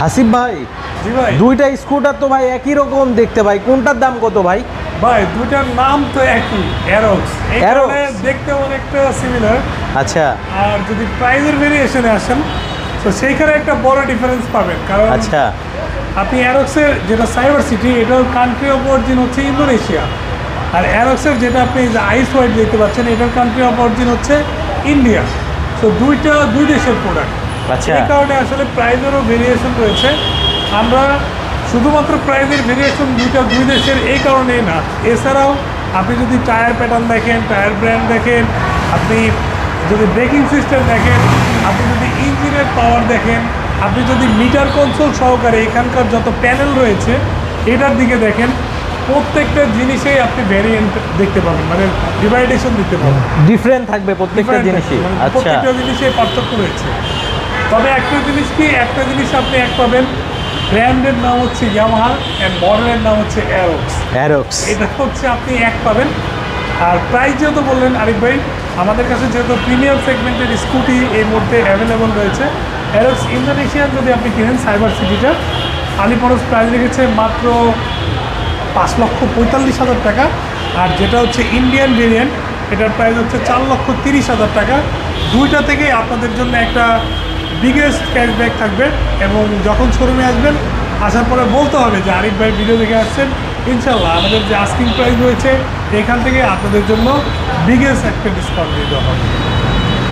হাসিব ভাই দুইটা স্কুটার তো ভাই একই রকম দেখতে ভাই। কোনটার দাম কত ভাই? ভাই দুইটার নাম তো একই অ্যারোক্স দেখতে অনেকটা সিমিলার আচ্ছা। আর যদি প্রাইজের ভেরিয়েশনে আসেন তো সেইখানে একটা বড় ডিফারেন্স পাবেন। কারণ আচ্ছা। আপনি অ্যারোক্সের যেটা সাইবার সিটি এটার কান্ট্রি অফ অরিজিন হচ্ছে ইন্দোনেশিয়া আর অ্যারোক্সের যেটা আপনি যে আইস হোয়াইট দেখতে পাচ্ছেন এটার কান্ট্রি অফ অরিজিন হচ্ছে ইন্ডিয়া তো দুইটা দুই দেশের প্রোডাক্ট আচ্ছা। এই কারণে আসলে প্রাইজেরও ভেরিয়েশন রয়েছে। আমরা শুধুমাত্র প্রাইজের ভেরিয়েশন দুইটা দুই দেশের এই কারণেই না। এছাড়াও আপনি যদি টায়ার প্যাটার্ন দেখেন টায়ার ব্র্যান্ড দেখেন আপনি যদি ব্রেকিং সিস্টেম দেখেন আপনি যদি ইঞ্জিনের পাওয়ার দেখেন আপনি যদি মিটার কনসোল সহকারে এখানকার যত প্যানেল রয়েছে এটার দিকে দেখেন প্রত্যেকটা জিনিসেই আপনি ভ্যারিয়েন্ট দেখতে পাবেন মানে ডিভাইডেশন দেখতে পাবেন। ডিফারেন্ট থাকবে প্রত্যেকটা জিনিসই। মানে আচ্ছা। প্রত্যেকটা জিনিসে পার্থক্য রয়েছে। তবে একটা জিনিস কি? একটা জিনিস আপনি এক পাবেন। ব্র্যান্ডের নাম হচ্ছে ইয়ামাহা অ্যান্ড মডেলের নাম হচ্ছে অ্যারোক্স অ্যারোক্স এটা হচ্ছে আপনি এক পাবেন। আর প্রাইস যেহেতু বললেন আরিফ ভাই আমাদের কাছে যেহেতু প্রিমিয়াম সেগমেন্টের স্কুটি এই মুহূর্তে অ্যাভেলেবল রয়েছে অ্যারোক্স ইন্দোনেশিয়ান যদি আপনি কিনেন সাইবার সিটিটা আলিপরস প্রাইস রেখেছে মাত্র পাঁচ লক্ষ পঁয়তাল্লিশ হাজার টাকা। আর যেটা হচ্ছে ইন্ডিয়ান ভেরিয়েন্ট এটার প্রাইস হচ্ছে চার লক্ষ তিরিশ হাজার টাকা। দুইটা থেকেই আপনাদের জন্য একটা বিগেস্ট ক্যাশব্যাক থাকবে এবং যখন শোরুমে আসবেন, আসার পরে বলতে হবে যে আরিফ ভাই ভিডিও দেখে আসছেন ইনশাল্লাহ আমাদের যে আস্কিং প্রাইস রয়েছে, এখান থেকে আপনাদের জন্য বিগেস্ট একটা ডিসকাউন্ট দিতে হবে।